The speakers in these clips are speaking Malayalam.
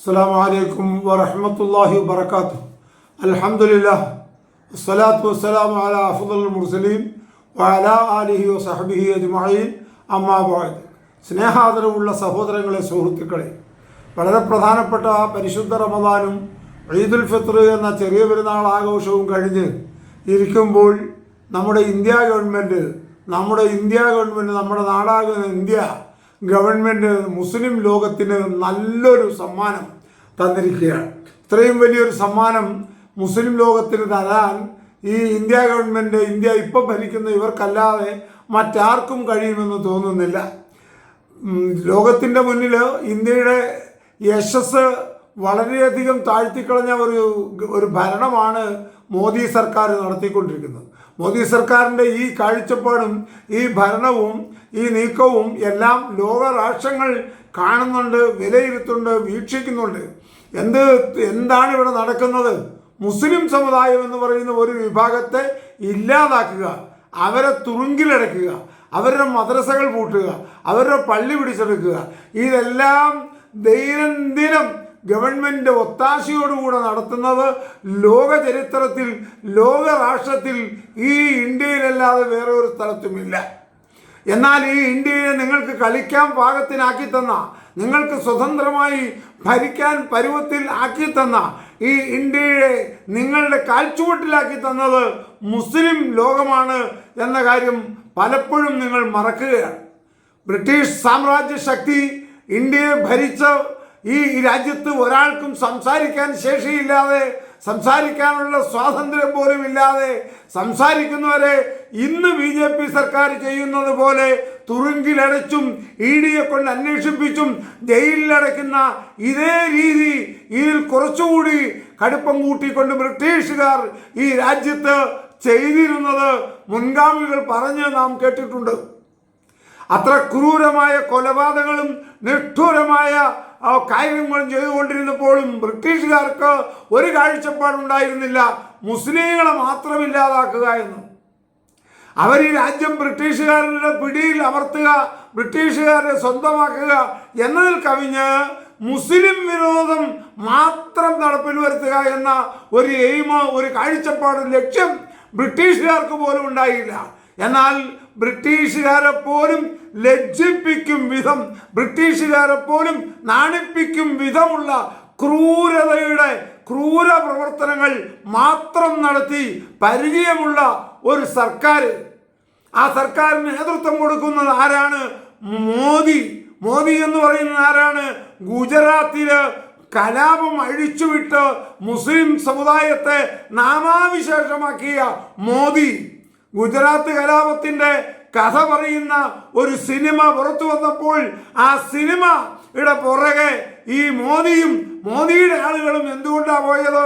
അസ്സാം വലൈക്കും വറഹമത്തല്ലാഹി വബർക്കാത്തു അലഹമുല്ല വസ്സലാത്തു വസ്സലാം അല അഫുദുൽ മുർസലീം വഅല ആലിഹി വസഹബിഹി അജ്മഈൻ. അമ്മാബാദ് സ്നേഹാദരവുള്ള സഹോദരങ്ങളെ സുഹൃത്തുക്കളെ വളരെ പ്രധാനപ്പെട്ട പരിശുദ്ധ റമദാനും ഈദുൽ ഫിത്ർ എന്ന ചെറിയ പെരുന്നാൾ ആഘോഷവും കഴിഞ്ഞ് ഇരിക്കുമ്പോൾ നമ്മുടെ ഇന്ത്യ ഗവൺമെന്റ് നമ്മുടെ ഇന്ത്യ ഗവൺമെന്റ് നമ്മുടെ നാടാകുന്ന ഇന്ത്യ ഗവൺമെന്റ് മുസ്ലിം ലോകത്തിന് നല്ലൊരു സമ്മാനം തന്നിരിക്കുകയാണ്. ഇത്രയും വലിയൊരു സമ്മാനം മുസ്ലിം ലോകത്തിന് തരാൻ ഈ ഇന്ത്യ ഗവൺമെന്റ് ഇന്ത്യ ഇപ്പോൾ ഭരിക്കുന്ന ഇവർക്കല്ലാതെ മറ്റാർക്കും കഴിയുമെന്ന് തോന്നുന്നില്ല. ലോകത്തിന്റെ മുന്നിൽ ഇന്ത്യയുടെ യശസ് വളരെയധികം താഴ്ത്തിക്കളഞ്ഞ ഒരു ഒരു ഭരണമാണ് മോദി സർക്കാർ നടത്തിക്കൊണ്ടിരിക്കുന്നത്. മോദി സർക്കാരിന്റെ ഈ കാഴ്ചപ്പാടും ഈ ഭരണവും ഈ നീക്കവും എല്ലാം ലോക രാഷ്ട്രങ്ങൾ കാണുന്നുണ്ട് വിലയിരുത്തുന്നുണ്ട് വീക്ഷിക്കുന്നുണ്ട്. എന്ത് എന്താണ് ഇവിടെ നടക്കുന്നത്? മുസ്ലിം സമുദായം എന്ന് പറയുന്ന ഒരു വിഭാഗത്തെ ഇല്ലാതാക്കുക അവരെ തുറുങ്കിലടക്കുക അവരുടെ മദ്രസകൾ പൂട്ടുക അവരുടെ പള്ളി പിടിച്ചെടുക്കുക ഇതെല്ലാം ദൈനംദിനം ഗവൺമെന്റ് ഒത്താശയോടുകൂടെ നടത്തുന്നത് ലോക ചരിത്രത്തിൽ ലോക രാഷ്ട്രത്തിൽ ഈ ഇന്ത്യയിലല്ലാതെ വേറെ ഒരു സ്ഥലത്തുമില്ല. എന്നാൽ ഈ ഇന്ത്യയെ നിങ്ങൾക്ക് കളിക്കാൻ പാകത്തിനാക്കി തന്ന നിങ്ങൾക്ക് സ്വതന്ത്രമായി ഭരിക്കാൻ പരുവത്തിൽ ആക്കി തന്ന ഈ ഇന്ത്യയെ നിങ്ങളുടെ കാൽച്ചുവട്ടിലാക്കി തന്നത് മുസ്ലിം ലോകമാണ് എന്ന കാര്യം പലപ്പോഴും നിങ്ങൾ മറക്കുകയാണ്. ബ്രിട്ടീഷ് സാമ്രാജ്യ ശക്തി ഇന്ത്യയെ ഭരിച്ച ഈ രാജ്യത്ത് ഒരാൾക്കും സംസാരിക്കാൻ ശേഷിയില്ലാതെ സംസാരിക്കാനുള്ള സ്വാതന്ത്ര്യം പോലും ഇല്ലാതെ സംസാരിക്കുന്നവരെ ഇന്ന് ബി ജെ പി സർക്കാർ ചെയ്യുന്നത് പോലെ തുറുങ്കിലടച്ചും ഇ ഡിയെ കൊണ്ട് അന്വേഷിപ്പിച്ചും ജയിലിലടയ്ക്കുന്ന ഇതേ രീതി ഇതിൽ കുറച്ചുകൂടി കടുപ്പം കൂട്ടിക്കൊണ്ട് ബ്രിട്ടീഷുകാർ ഈ രാജ്യത്ത് ചെയ്തിരുന്നത് മുൻഗാമികൾ പറഞ്ഞ് നാം കേട്ടിട്ടുണ്ട്. അത്ര ക്രൂരമായ കൊലപാതകങ്ങളും നിഷ്ഠൂരമായ ആ, കാര്യങ്ങളും ചെയ്തുകൊണ്ടിരുന്നപ്പോഴും ബ്രിട്ടീഷുകാർക്ക് ഒരു കാഴ്ചപ്പാടുണ്ടായിരുന്നില്ല. മുസ്ലിങ്ങളെ മാത്രം ഇല്ലാതാക്കുക എന്ന്. അവർ ഈ രാജ്യം ബ്രിട്ടീഷുകാരുടെ പിടിയിൽ അമർത്തുക ബ്രിട്ടീഷുകാരെ സ്വന്തമാക്കുക എന്നതിൽ കവിഞ്ഞ് മുസ്ലിം വിനോദം മാത്രം നടപ്പിൽ വരുത്തുക എന്ന ഒരു എയിമ് ഒരു കാഴ്ചപ്പാട് ലക്ഷ്യം ബ്രിട്ടീഷുകാർക്ക് പോലും ഉണ്ടായില്ല. എന്നാൽ ബ്രിട്ടീഷുകാരെ പോലും ലജ്ജിപ്പിക്കും വിധം ബ്രിട്ടീഷുകാരെ പോലും നാണിപ്പിക്കും വിധമുള്ള ക്രൂരതയുടെ ക്രൂര പ്രവർത്തനങ്ങൾ മാത്രം നടത്തി പരിചയമുള്ള ഒരു സർക്കാർ. ആ സർക്കാരിന് നേതൃത്വം കൊടുക്കുന്നത് ആരാണ്? മോദി. മോദി എന്ന് പറയുന്നത് ആരാണ്? ഗുജറാത്തിൽ കലാപം അഴിച്ചുവിട്ട് മുസ്ലിം സമുദായത്തെ നാമാവിശേഷമാക്കിയ മോദി. ഗുജറാത്ത് കലാപത്തിന്റെ കഥ പറയുന്ന ഒരു സിനിമ പുറത്തു വന്നപ്പോൾ ആ സിനിമ സിനിമയുടെ പുറകെ ഈ മോദിയും മോദിയുടെ ആളുകളും എന്തുകൊണ്ടാണ് പോയത്?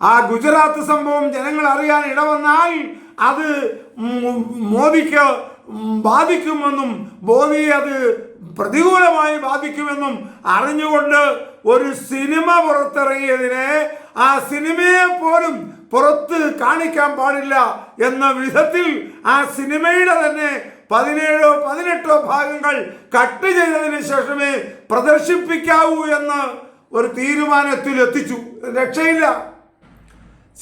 ആ ഗുജറാത്ത് സംഭവം ജനങ്ങൾ അറിയാൻ ഇടവന്നാൽ അത് മോദിക്ക് ബാധിക്കുമെന്നും മോദിയെ അത് പ്രതികൂലമായി ബാധിക്കുമെന്നും അറിഞ്ഞുകൊണ്ട് ഒരു സിനിമ പുറത്തിറങ്ങിയതിനെ ആ സിനിമയെ പോലും പുറത്ത് കാണിക്കാൻ പാടില്ല എന്ന വിധത്തിൽ ആ സിനിമയുടെ തന്നെ പതിനേഴോ പതിനെട്ടോ ഭാഗങ്ങൾ കട്ട് ചെയ്തതിന് ശേഷമേ പ്രദർശിപ്പിക്കാവൂ എന്ന് ഒരു തീരുമാനത്തിൽ എത്തിച്ചു. രക്ഷയില്ല.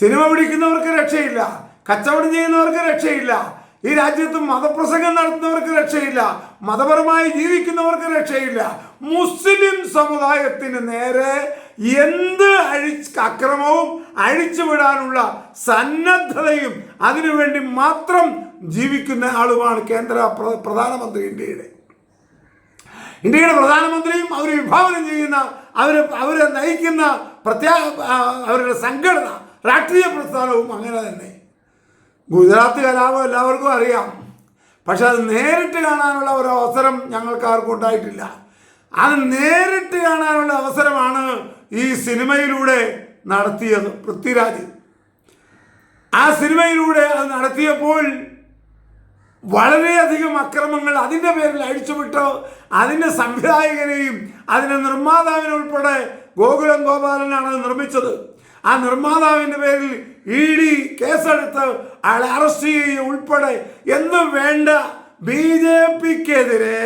സിനിമ പിടിക്കുന്നവർക്ക് രക്ഷയില്ല. കച്ചവടം ചെയ്യുന്നവർക്ക് രക്ഷയില്ല. ഈ രാജ്യത്ത് മതപ്രസംഗം നടത്തുന്നവർക്ക് രക്ഷയില്ല. മതപരമായി ജീവിക്കുന്നവർക്ക് രക്ഷയില്ല. മുസ്ലിം സമുദായത്തിന് നേരെ എന്ത് അഴിച്ച് അക്രമവും അഴിച്ചുവിടാനുള്ള സന്നദ്ധതയും അതിനുവേണ്ടി മാത്രം ജീവിക്കുന്ന ആളുമാണ് കേന്ദ്ര പ്ര- പ്രധാനമന്ത്രി ഇന്ത്യയുടെ. ഇന്ത്യയുടെ പ്രധാനമന്ത്രിയും അവർ വിഭാവനം ചെയ്യുന്ന അവർ അവരെ നയിക്കുന്ന പ്രത്യേക അവരുടെ സംഘടന രാഷ്ട്രീയ പ്രസ്ഥാനവും അങ്ങനെ തന്നെ. ഗുജറാത്ത് കലാപം എല്ലാവർക്കും അറിയാം. പക്ഷെ അത് നേരിട്ട് കാണാനുള്ള ഒരു അവസരം ഞങ്ങൾക്ക് ആർക്കും ഉണ്ടായിട്ടില്ല. അത് നേരിട്ട് കാണാനുള്ള അവസരമാണ് ഈ സിനിമയിലൂടെ നടത്തിയത് പൃഥ്വിരാജ്. ആ സിനിമയിലൂടെ അത് നടത്തിയപ്പോൾ വളരെയധികം അക്രമങ്ങൾ അതിന്റെ പേരിൽ അഴിച്ചുവിട്ട്. അതിന്റെ സംവിധായകനെയും അതിന്റെ നിർമ്മാതാവിനെ ഉൾപ്പെടെ ഗോകുലം ഗോപാലനാണ് അത് നിർമ്മിച്ചത്. ആ നിർമ്മാതാവിന്റെ പേരിൽ ഇ ഡി കേസെടുത്ത് അയാളെ അറസ്റ്റ് ചെയ്യുക ഉൾപ്പെടെ എന്നും വേണ്ട ബി ജെ പിക്കെതിരെ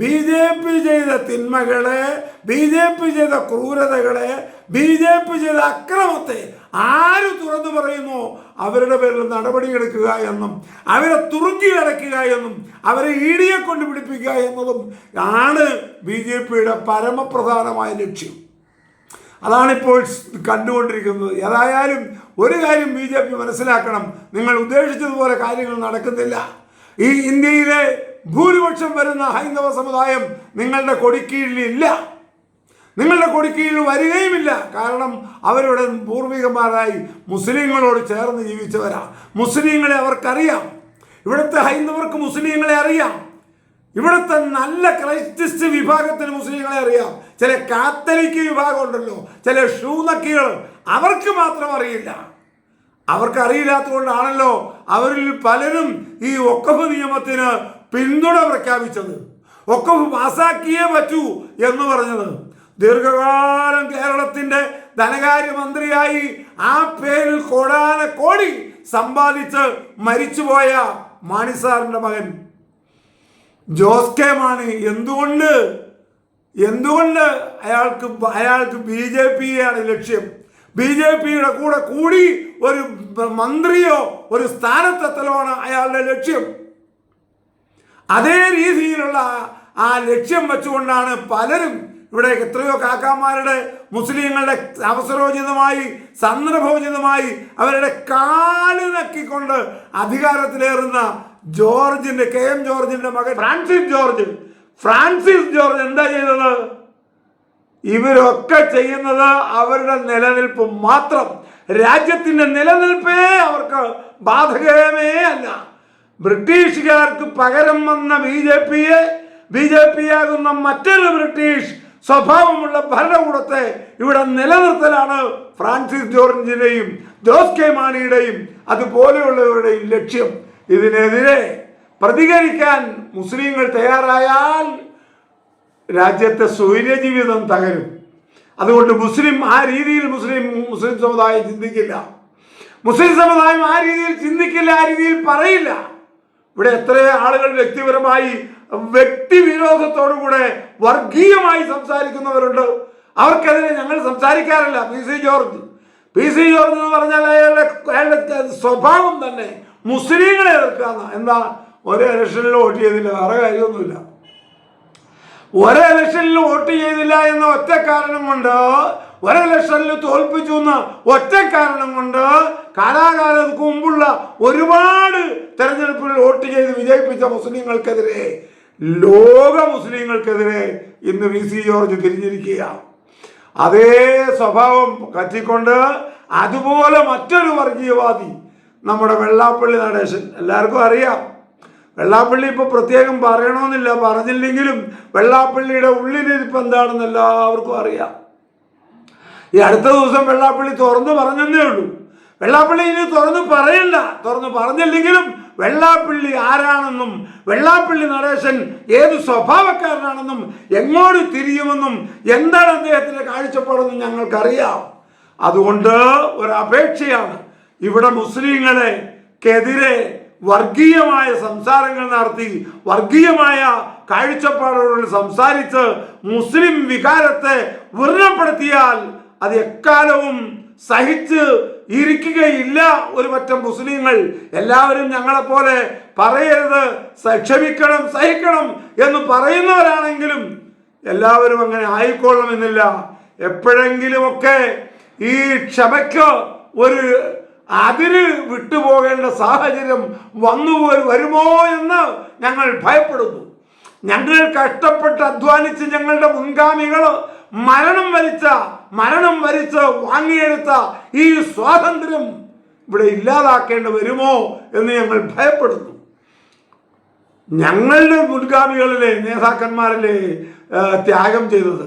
ബി ജെ പി ചെയ്ത തിന്മകളെ ബി ജെ പി ചെയ്ത ക്രൂരതകളെ ബി ജെ പി ചെയ്ത അക്രമത്തെ ആര് തുറന്നു പറയുന്നു? അവരുടെ പേരിൽ നടപടിയെടുക്കുക എന്നും അവരെ തുറുക്കി അടയ്ക്കുക എന്നും അവരെ ഇടിയെ കൊണ്ട് പിടിപ്പിക്കുക എന്നതും ആണ് ബി ജെ പിയുടെ പരമപ്രധാനമായ ലക്ഷ്യം. അതാണിപ്പോൾ കണ്ടുകൊണ്ടിരിക്കുന്നത്. ഏതായാലും ഒരു കാര്യം ബി ജെ പി മനസ്സിലാക്കണം. നിങ്ങൾ ഉദ്ദേശിച്ചതുപോലെ കാര്യങ്ങൾ നടക്കുന്നില്ല. ഈ ഇന്ത്യയിലെ ഭൂരിപക്ഷം വരുന്ന ഹൈന്ദവ സമുദായം നിങ്ങളുടെ കൊടിക്കീഴിലില്ല. നിങ്ങളുടെ കൊടിക്കീഴിൽ വരികയുമില്ല. കാരണം അവരുടെ പൂർവികന്മാരായി മുസ്ലിങ്ങളോട് ചേർന്ന് ജീവിച്ചവരാ. മുസ്ലിങ്ങളെ അവർക്കറിയാം. ഇവിടുത്തെ ഹൈന്ദവർക്ക് മുസ്ലിങ്ങളെ അറിയാം. ഇവിടുത്തെ നല്ല ക്രൈസ്റ്റിസ്റ്റ് വിഭാഗത്തിന് മുസ്ലിങ്ങളെ അറിയാം. ചില കാത്തലിക്ക് വിഭാഗം ഉണ്ടല്ലോ ചില ഷൂനക്കികൾ അവർക്ക് മാത്രം അറിയില്ല. അവർക്ക് അറിയില്ലാത്തതുകൊണ്ടാണല്ലോ അവരിൽ പലരും ഈ ഒക്കഫ് നിയമത്തിന് പിന്തുണ പ്രഖ്യാപിച്ചത്. ഒക്കെ പാസാക്കിയേ പറ്റൂ എന്ന് പറഞ്ഞത്. ദീർഘകാലം കേരളത്തിന്റെ ധനകാര്യമന്ത്രിയായി ആ പേരിൽ കോടാന കോടി സമ്പാദിച്ച് മരിച്ചുപോയ മാണിസാറിന്റെ മകൻ. ജോസ് കെ മാണി. എന്തുകൊണ്ട്? എന്തുകൊണ്ട് അയാൾക്ക് അയാൾക്ക് ബി ജെ പിയാണ് ലക്ഷ്യം? ബി ജെ പിയുടെ കൂടെ കൂടി ഒരു മന്ത്രിയോ ഒരു സ്ഥാനത്തെത്തലോ ആണ് അയാളുടെ ലക്ഷ്യം. അതേ രീതിയിലുള്ള ആ ലക്ഷ്യം വെച്ചുകൊണ്ടാണ് പലരും ഇവിടെ എത്രയോ കാക്കാമാരുടെ മുസ്ലിങ്ങളുടെ അവസരോചിതമായി സന്ദർഭോചിതമായി അവരുടെ കാൽ നക്കിക്കൊണ്ട് അധികാരത്തിലേറുന്ന ജോർജിന്റെ കെ എം ജോർജിന്റെ മകൻ ഫ്രാൻസിസ് ജോർജ്. ഫ്രാൻസിസ് ജോർജ് എന്താ ചെയ്തത്? ഇവരൊക്കെ ചെയ്യുന്നത് അവരുടെ നിലനിൽപ്പ് മാത്രം. രാജ്യത്തിന്റെ നിലനിൽപ്പേ അവർക്ക് ബാധകമേ അല്ല. ബ്രിട്ടീഷുകാർക്ക് പകരം വന്ന ബി ജെ പിയെ ബി ജെ പി ആകുന്ന മറ്റൊരു ബ്രിട്ടീഷ് സ്വഭാവമുള്ള ഭരണകൂടത്തെ ഇവിടെ നിലനിർത്തലാണ് ഫ്രാൻസിസ് ജോർജിന്റെയും ജോസ് കെ മാണിയുടെയും അതുപോലെയുള്ളവരുടെയും ലക്ഷ്യം. ഇതിനെതിരെ പ്രതികരിക്കാൻ മുസ്ലിങ്ങൾ തയ്യാറായാൽ രാജ്യത്തെ സ്വൈര്യജീവിതം തകരും. അതുകൊണ്ട് മുസ്ലിം ആ രീതിയിൽ മുസ്ലിം മുസ്ലിം സമുദായം ചിന്തിക്കില്ല. മുസ്ലിം സമുദായം ആ രീതിയിൽ ചിന്തിക്കില്ല ആ രീതിയിൽ പറയില്ല. ഇവിടെ എത്ര ആളുകൾ വ്യക്തിപരമായി വ്യക്തി വിനോദത്തോടുകൂടെ വർഗീയമായി സംസാരിക്കുന്നവരുണ്ട്. അവർക്കെതിരെ ഞങ്ങൾ സംസാരിക്കാറില്ല. P C George. P C George എന്ന് പറഞ്ഞാൽ അയാളുടെ അയാളുടെ സ്വഭാവം തന്നെ മുസ്ലിങ്ങളെ എതിർക്കുക എന്താ? ഒരേ ഇലക്ഷനിൽ വോട്ട് ചെയ്തില്ല. വേറെ കാര്യമൊന്നുമില്ല. ഒരേ ഇലക്ഷനിൽ വോട്ട് ചെയ്തില്ല എന്ന ഒറ്റ കാരണം കൊണ്ട് ഒരേ ഇലക്ഷനിൽ തോൽപ്പിച്ചു എന്ന ഒറ്റ കാരണം കൊണ്ട് കാലാകാലം മുമ്പുള്ള ഒരുപാട് തെരഞ്ഞെടുപ്പിൽ വോട്ട് ചെയ്ത് വിജയിപ്പിച്ച മുസ്ലിങ്ങൾക്കെതിരെ ലോക മുസ്ലിങ്ങൾക്കെതിരെ ഇന്ന് വി സി ജോർജ് തിരിഞ്ഞിരിക്കുക അതേ സ്വഭാവം കറ്റിക്കൊണ്ട് അതുപോലെ മറ്റൊരു വർഗീയവാദി നമ്മുടെ വെള്ളാപ്പള്ളി നടേശൻ. എല്ലാവർക്കും അറിയാം. വെള്ളാപ്പള്ളി ഇപ്പോൾ പ്രത്യേകം പറയണമെന്നില്ല. പറഞ്ഞില്ലെങ്കിലും വെള്ളാപ്പള്ളിയുടെ ഉള്ളിലിരിപ്പ് എന്താണെന്ന് എല്ലാവർക്കും അറിയാം. ഈ അടുത്ത ദിവസം വെള്ളാപ്പള്ളി തുറന്നു പറഞ്ഞതേ ഉള്ളൂ. വെള്ളാപ്പള്ളി ഇനി തുറന്നു പറയില്ല തുറന്നു പറഞ്ഞില്ലെങ്കിലും വെള്ളാപ്പള്ളി ആരാണെന്നും വെള്ളാപ്പള്ളി നടേശൻ ഏത് സ്വഭാവക്കാരനാണെന്നും എങ്ങോട്ട് തിരിയുമെന്നും എന്താണ് അദ്ദേഹത്തിന്റെ കാഴ്ചപ്പാടെന്നും ഞങ്ങൾക്കറിയാം. അതുകൊണ്ട് ഒരു അപേക്ഷയാണ് ഇവിടെ മുസ്ലിങ്ങളെക്കെതിരെ വർഗീയമായ സംസാരങ്ങൾ നടത്തി വർഗീയമായ കാഴ്ചപ്പാടുകളോട് സംസാരിച്ച് മുസ്ലിം വികാരത്തെ വൃണപ്പെടുത്തിയാൽ അത് എക്കാലവും സഹിച്ച് ഇരിക്കുകയില്ല ഒരു പറ്റം മുസ്ലിങ്ങൾ. എല്ലാവരും ഞങ്ങളെ പോലെ പറയരുത് ക്ഷമിക്കണം സഹിക്കണം എന്ന് പറയുന്നവരാണെങ്കിലും എല്ലാവരും അങ്ങനെ ആയിക്കൊള്ളണമെന്നില്ല. എപ്പോഴെങ്കിലുമൊക്കെ ഈ ക്ഷമയ്ക്ക് ഒരു അതിര് വിട്ടുപോകേണ്ട സാഹചര്യം വന്നു വരുമോ എന്ന് ഞങ്ങൾ ഭയപ്പെടുന്നു. ഞങ്ങൾ കഷ്ടപ്പെട്ട് അധ്വാനിച്ച് ഞങ്ങളുടെ മുൻഗാമികൾ മരണം വരിച്ച മരണം വരിച്ച് വാങ്ങിയെടുത്ത ഈ സ്വാതന്ത്ര്യം ഇവിടെ ഇല്ലാതാക്കേണ്ടി വരുമോ എന്ന് ഞങ്ങൾ ഭയപ്പെടുന്നു. ഞങ്ങളുടെ മുൻഗാമികളിലെ നേതാക്കന്മാരിലെ ത്യാഗം ചെയ്തത്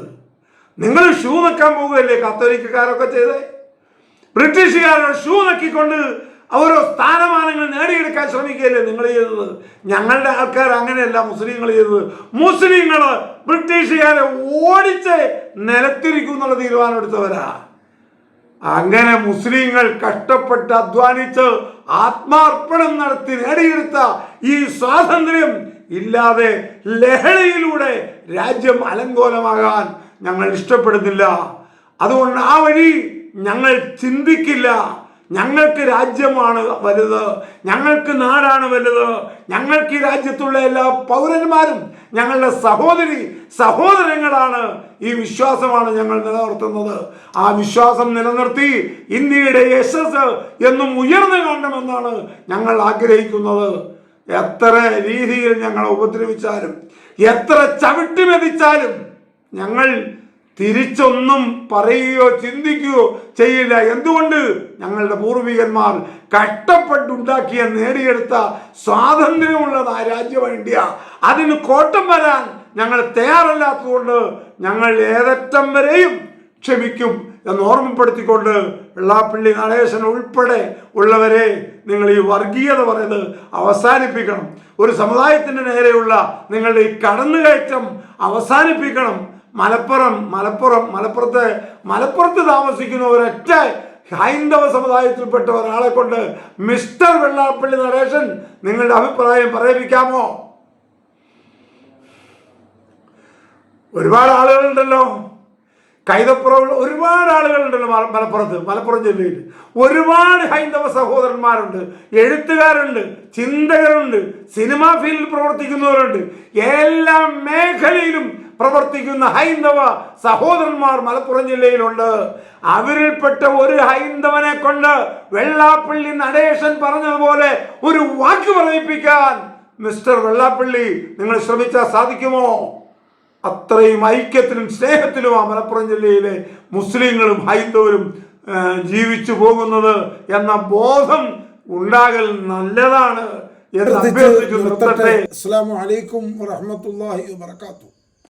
നിങ്ങൾ ഷൂ വെക്കാൻ പോകുകയല്ലേ കത്തോലിക്കാരൊക്കെ ചെയ്തേ? ബ്രിട്ടീഷുകാരുടെ ഷൂ നക്കിക്കൊണ്ട് ഓരോ സ്ഥാനമാനങ്ങൾ നേടിയെടുക്കാൻ ശ്രമിക്കുകയല്ലേ നിങ്ങൾ ചെയ്തത്? ഞങ്ങളുടെ ആൾക്കാർ അങ്ങനെയല്ല മുസ്ലിങ്ങൾ ചെയ്തത്. മുസ്ലിങ്ങൾ ബ്രിട്ടീഷുകാരെ ഓടിച്ച് നിലത്തിരിക്കും എന്നുള്ള തീരുമാനം എടുത്തവരാ. അങ്ങനെ മുസ്ലിങ്ങൾ കഷ്ടപ്പെട്ട് അധ്വാനിച്ച് ആത്മാർപ്പണം നടത്തി നേടിയെടുത്ത ഈ സ്വാതന്ത്ര്യം ഇല്ലാതെ ലഹളയിലൂടെ രാജ്യം അലങ്കോലമാകാൻ ഞങ്ങൾ ഇഷ്ടപ്പെടുന്നില്ല. അതുകൊണ്ട് ആ വഴി ഞങ്ങൾ ചിന്തിക്കില്ല. ഞങ്ങൾക്ക് രാജ്യമാണ് വലുത് ഞങ്ങൾക്ക് നാടാണ് വലുത് ഞങ്ങൾക്ക് ഈ രാജ്യത്തുള്ള എല്ലാ പൗരന്മാരും ഞങ്ങളുടെ സഹോദരി സഹോദരങ്ങളാണ് ഈ വിശ്വാസമാണ് ഞങ്ങൾ നിലനിർത്തുന്നത്. ആ വിശ്വാസം നിലനിർത്തി ഇന്ത്യയുടെ യശസ് എന്നും ഉയർന്നു കാണണമെന്നാണ് ഞങ്ങൾ ആഗ്രഹിക്കുന്നത്. എത്ര രീതിയിൽ ഞങ്ങളെ ഉപദ്രവിച്ചാലും എത്ര ചവിട്ടി മെതിച്ചാലും ഞങ്ങൾ തിരിച്ചൊന്നും പറയുകയോ ചിന്തിക്കുകയോ ചെയ്യില്ല. എന്തുകൊണ്ട്? ഞങ്ങളുടെ പൂർവികന്മാർ കഷ്ടപ്പെട്ടുണ്ടാക്കിയ നേടിയെടുത്ത സ്വാതന്ത്ര്യമുള്ളതായ ആ രാജ്യം ഇന്ത്യ അതിന് കോട്ടം വരാൻ ഞങ്ങൾ തയ്യാറല്ലാത്തതുകൊണ്ട് ഞങ്ങൾ ഏതറ്റം വരെയും ക്ഷമിക്കും എന്ന് ഓർമ്മപ്പെടുത്തിക്കൊണ്ട് വെള്ളാപ്പള്ളി നടേശൻ ഉൾപ്പെടെ ഉള്ളവരെ നിങ്ങൾ ഈ വർഗീയത പറയുന്നത് അവസാനിപ്പിക്കണം. ഒരു സമുദായത്തിന്റെ നേരെയുള്ള നിങ്ങളുടെ ഈ കടന്നുകയറ്റം അവസാനിപ്പിക്കണം. മലപ്പുറം മലപ്പുറം മലപ്പുറത്ത് മലപ്പുറത്ത് താമസിക്കുന്ന ഒരൊറ്റ ഹൈന്ദവ സമുദായത്തിൽപ്പെട്ട ഒരാളെ കൊണ്ട് മിസ്റ്റർ വെള്ളാപ്പള്ളി നടേശൻ നിങ്ങളുടെ അഭിപ്രായം പറയിപ്പിക്കാമോ? ഒരുപാട് ആളുകളുണ്ടല്ലോ. കൈതപ്പുറമുള്ള ഒരുപാട് ആളുകളുണ്ടല്ലോ മലപ്പുറത്ത് മലപ്പുറം ജില്ലയിൽ ഒരുപാട് ഹൈന്ദവ സഹോദരന്മാരുണ്ട് എഴുത്തുകാരുണ്ട് ചിന്തകരുണ്ട് സിനിമാ ഫീൽഡിൽ പ്രവർത്തിക്കുന്നവരുണ്ട്. എല്ലാ മേഖലയിലും പ്രവർത്തിക്കുന്ന ഹൈന്ദവ സഹോദരന്മാർ മലപ്പുറം ജില്ലയിലുണ്ട്. അവരിൽപ്പെട്ട ഒരു ഹൈന്ദവനെ കൊണ്ട് വെള്ളാപ്പള്ളി നടേശൻ പറഞ്ഞതുപോലെ ഒരു വാക്ക് പറയിപ്പിക്കാൻ മിസ്റ്റർ വെള്ളാപ്പള്ളി നിങ്ങൾ ശ്രമിച്ചാൽ സാധിക്കുമോ? അത്രയും ഐക്യത്തിലും സ്നേഹത്തിലും ആ മലപ്പുറം ജില്ലയിലെ മുസ്ലിങ്ങളും ഹൈന്ദവരും ജീവിച്ചു പോകുന്നത് എന്ന ബോധം ഉണ്ടാകൽ നല്ലതാണ് എന്ന് അഭ്യർത്ഥിച്ചു നിർത്തട്ടെ. അസ്സാം വലൈക്കും വാഹമത്തല്ലാഹി വാത്തു